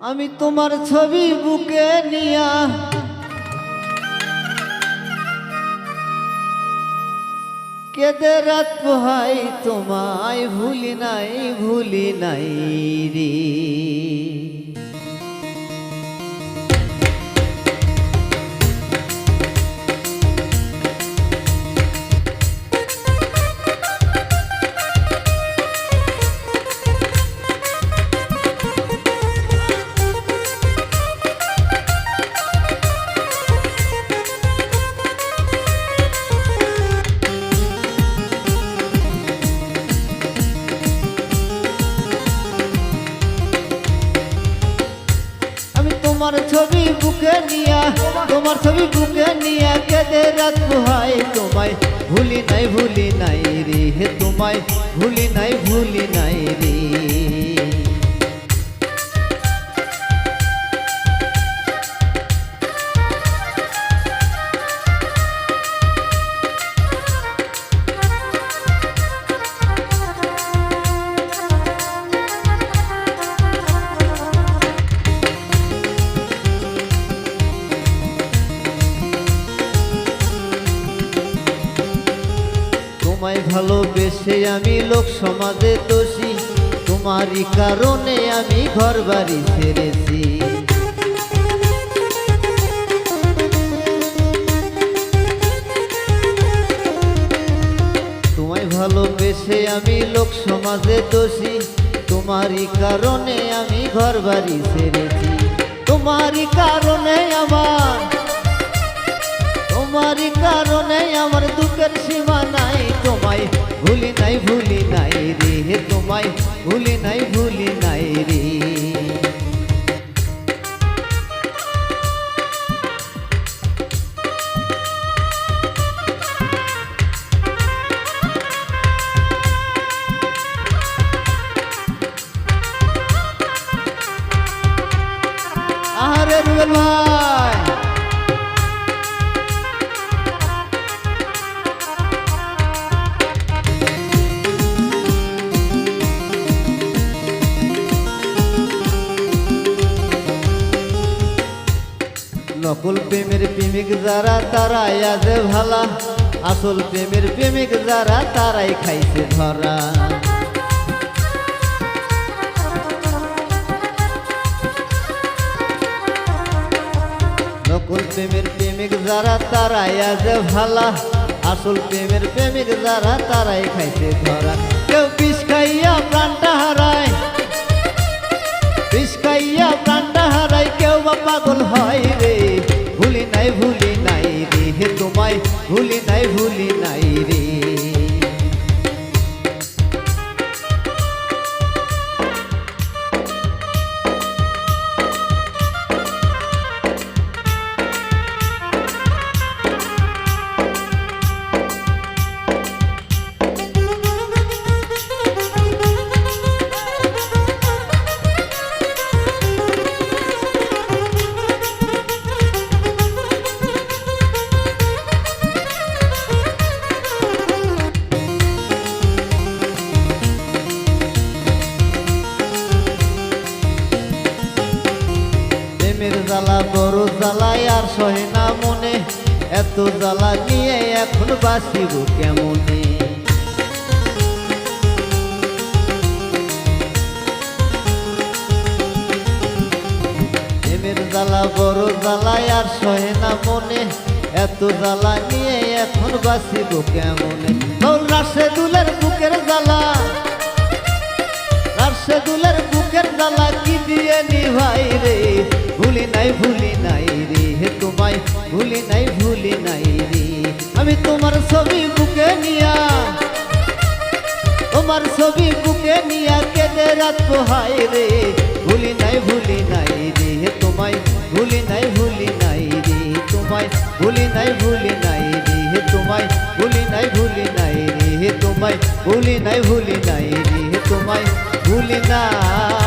আমি তোমার ছবি বুকে নিয়া কেদে রাত পোহাই তোমায় ভুলি নাই ভুলি নাই রে। তোমার ছবি বুকে নিয়া, তোমার ছবি বুকে নিয়া কেদে রাত পোহাই তোমায়। ভুলি নাই ভুলি নাই রে তোমায়। ভুলি নাই ভুলি নাই রে। তোমায় ভালোবেসে আমি লোক সমাজে দোষী। তোমারই কারণে আমি ঘর বাড়ি ছেড়েছি। তোমায় ভালোবেসে আমি লোক সমাজে দোষী। তোমারই কারণে আমি ঘর বাড়ি ছেড়েছি। তোমারই কারণে আমার তোমারই কারণে আমার দুঃখের সীমা আরে রুবেল ভাই নকল প্রেমের প্রেমিক যারা, তারাই আজ ভালা। আসল প্রেমের প্রেমিক যারা, তারাই খাইছে ধরা। প্রেমের প্রেমিক যারা, তারাই আজ ভালা। আসল প্রেমের প্রেমিক যারা, তারাই খাইতে ধরা। কেউ বিষ খাইয়া প্রাণটা হারায়। বিষ খাইয়া প্রাণটা হারাই কেউ বা পাগল হয় রে। ভুলি নাই ভুলি নাই রে তোমায়। ভুলি জ্বালা বড় জ্বালায় আর সহে না মনে। এত জ্বালা নিয়ে এখন বাসিব কেমনে? জ্বালা বড় জ্বালায় আর সহে না মনে। এত জ্বালা নিয়ে এখন বাসিব কেমনে? রাশে দুলের বুকের জ্বালা। রাশেদুলের বুকের জ্বালা কি দিয়ে নিভাই রে? ভুলি নাই ভুলি নাই রে হে তোমায়, ভুলি নাই ভুলি নাই রে। আমি তোমার ছবি বুকে নিয়া, তোমার ছবি বুকে নিয়া কেঁদে রাত পোহাই রে। ভুলি নাই ভুলি নাই রে হে তোমায়, ভুলি নাই ভুলি নাই রে তোমায়, ভুলি নাই ভুলি নাই রে হে তোমায়, ভুলি নাই ভুলি নাই রে হে তোমায়, ভুলি নাই ভুলি নাই রে হে তোমায়, ভুলি নাই।